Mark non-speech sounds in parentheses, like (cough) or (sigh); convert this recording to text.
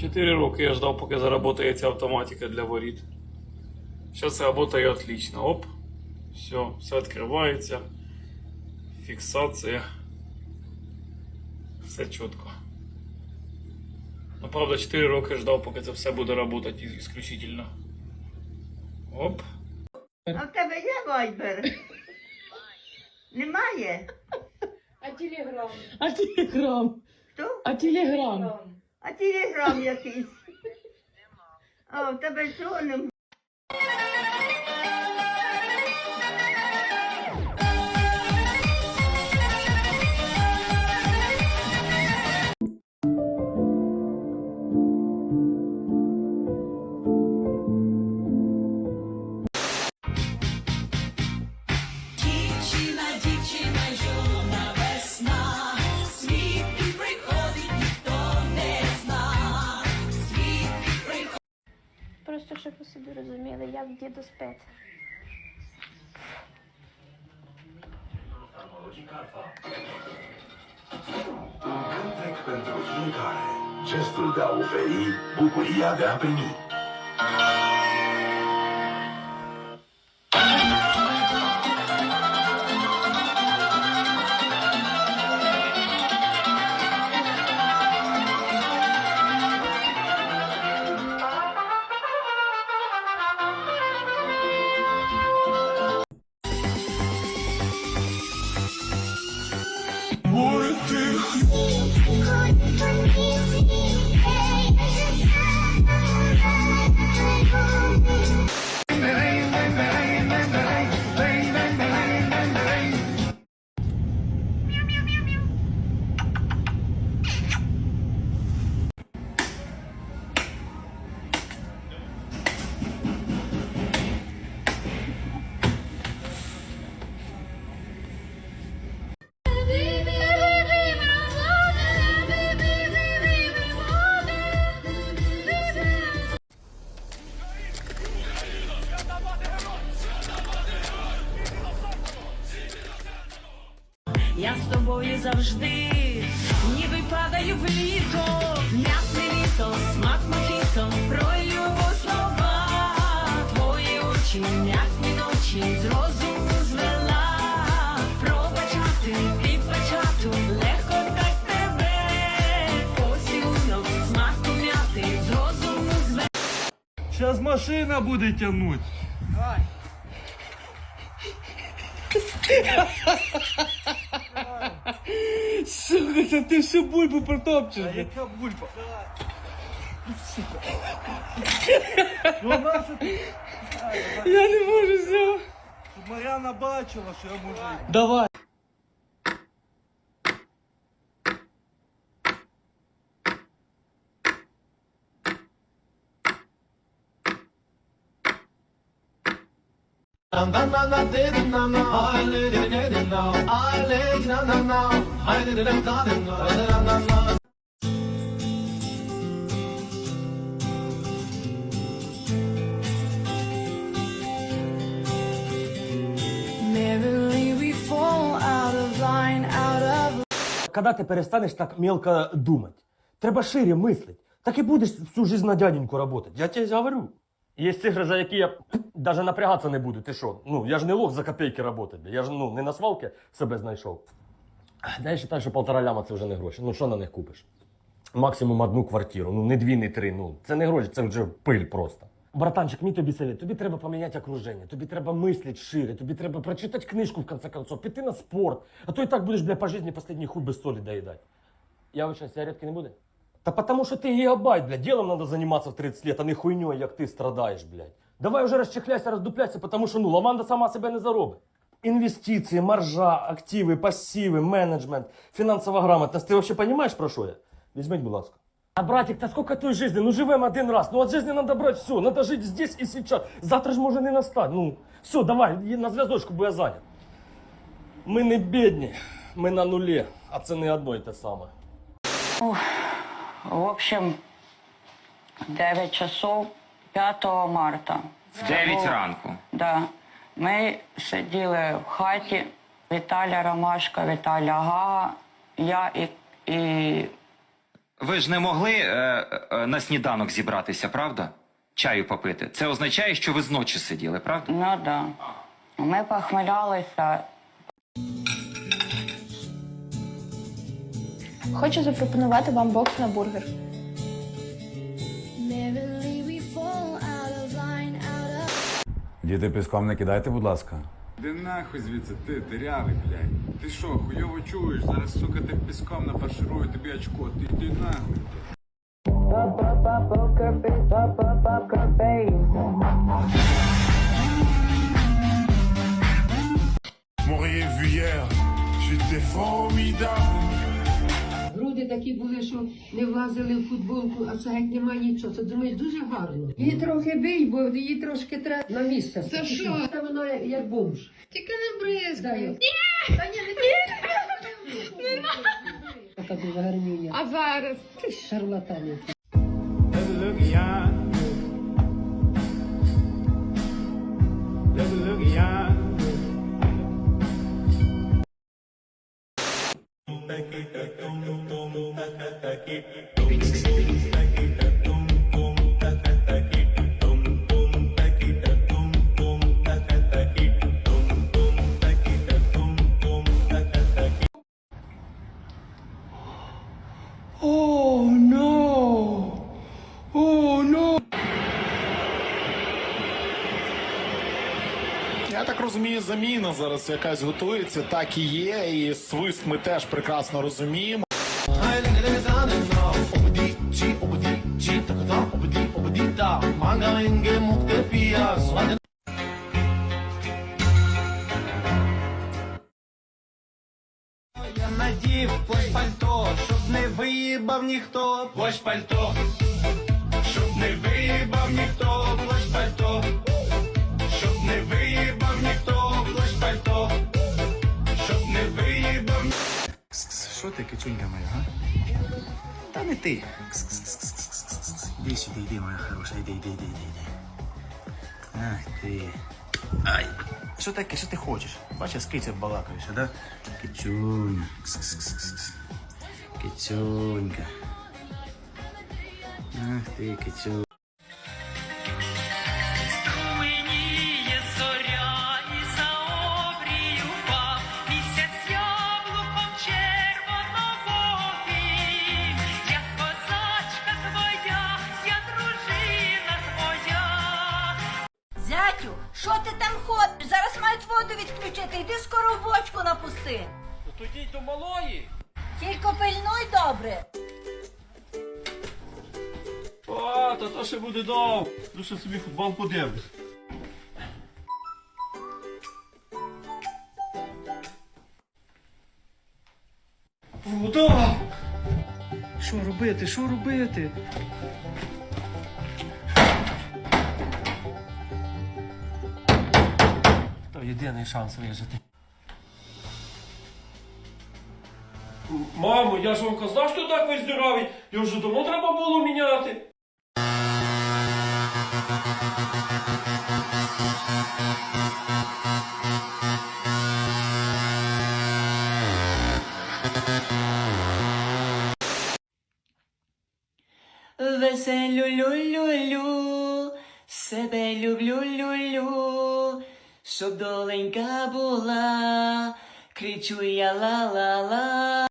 Чотири роки я ждав, поки заработає ця автоматика для воріт. Зараз працює отлично. Оп. Все, все відкривається. Фіксація. Все чітко. Ну, правда, 4 роки ждав, поки це все буде працювати исключительно. Оп. А в тебе є вайбер? Немає? А телеграм? А телеграм? Хто? А телеграм? А телеграм якийсь? А, в тебе цього немає? Просто щоб ви собі розуміли, як діду спить. Un cântec pentru fiecare. Gestul de a oferi, bucuria de a primi. Зараз машина буде тягнути. (laughs) Сука, це ти всю бульбу протопчеш. А яка бульба? Ну? Я не можу все. Щоб Мар'яна бачила, що я можу. Давай. Когда ти перестанеш так мелко думати? Треба шире мислити. Так і будеш всю жизнь на дяденьку работать. Я тебе говорю. Є цифри, за які я навіть напрягатися не буду. Ти що? Ну, я ж не лох за копійки работать. Я ж ну, не на свалки себе знайшов. Да я вважаю, що полтора ляма це вже не гроші. Ну що на них купиш? Максимум одну квартиру, ну не дві, не три. Ну це не гроші, це вже пиль просто. Братанчик, мій тобі совет. Тобі треба поміняти окруження, тобі треба мислити шире, тобі треба прочитати книжку в конце концов, піти на спорт, а то і так будеш, бля, по житті последній хуй без солі доїдати. Я вичаю, сигаретки не буде? Та потому що ти гігабайт, блядь, делом надо заниматься в 30 лет, а не хуйньою, як ти страдаєш, блядь. Давай уже розчехляйся, роздупляйся, потому що, ну, лаванда сама себе не заробить. Інвестиції, маржа, активи, пасиви, менеджмент, фінансова грамотність. Ти вообще понимаешь, про що я? Візьміть, будь ласка. А братик, та сколько той жизни? Ну живем один раз. Ну от жизни надо брать все. Надо жить здесь и сейчас. Завтра ж може не настать. Ну, все, давай, на зв'язочку, бо я зайнят. Ми не бідні, ми на нулі, а це не одно і те саме. В общем, 9 часов 5 марта. В 9 ранку. Да. Ми сиділи в хаті, Віталя Ромашка, Віталя Га, я і, і Ви ж не могли е, е, на сніданок зібратися, правда? Чаю попити. Це означає, що ви зночі сиділи, правда? ну да. Ми похмелялися. Хочу запропонувати вам бокс на бургер. Діти піском не кидайте, будь ласка. Де нахуй звідси ти, дирявий, блядь. Ти що, хуйово чуєш? Зараз, сука, ти піском нафарширую тобі очко. Ти йди нахуй. M'auriez vu hier, j'étais formidable. Груди такі були, що не влазили в футболку, а це геть немає нічого. Це думаєш дуже гарно. Її трохи бий, бо її трошки треба на місце. Це що? Та вона як- як бомж. Тільки не бризгай. Ні! Та ні, не Така дуже гарнюня. А зараз? Ти шарлатанів. Я так розумію, заміна зараз якась готується, так і є, і свист ми теж прекрасно розуміємо. Я надів плащ пальто, щоб не виїбав ніхто. Плащ пальто, щоб не виїбав ніхто. Плащ пальто, щоб не виїбав ніхто. Плащ пальто, щоб не виїбав Що ти, кичунька моя, га? Та не ти. Іди сюди, йди, моя хороша, йди, йди, йди, йди, йди. Ах ти. Ай. Що таке, що ти хочеш? Бачиш, киця балакаєш, да? Кицюня. Кс-кс-кс-кс. Кицюнька. Ах ти, кицю. Бочку напусти. То йдіть до малої. Тільки пильнуй добре. А, та то ще буде довго. Ну що собі футбол подивлюсь. Вода! Що робити, що робити? То єдиний шанс вижити. Мамо, я ж вам казав, що так ви здорові. Я вже давно треба було міняти. Веселю лю-лю-лю, себе люблю лю-лю, щоб доленька була, кричу я ла-ла-ла.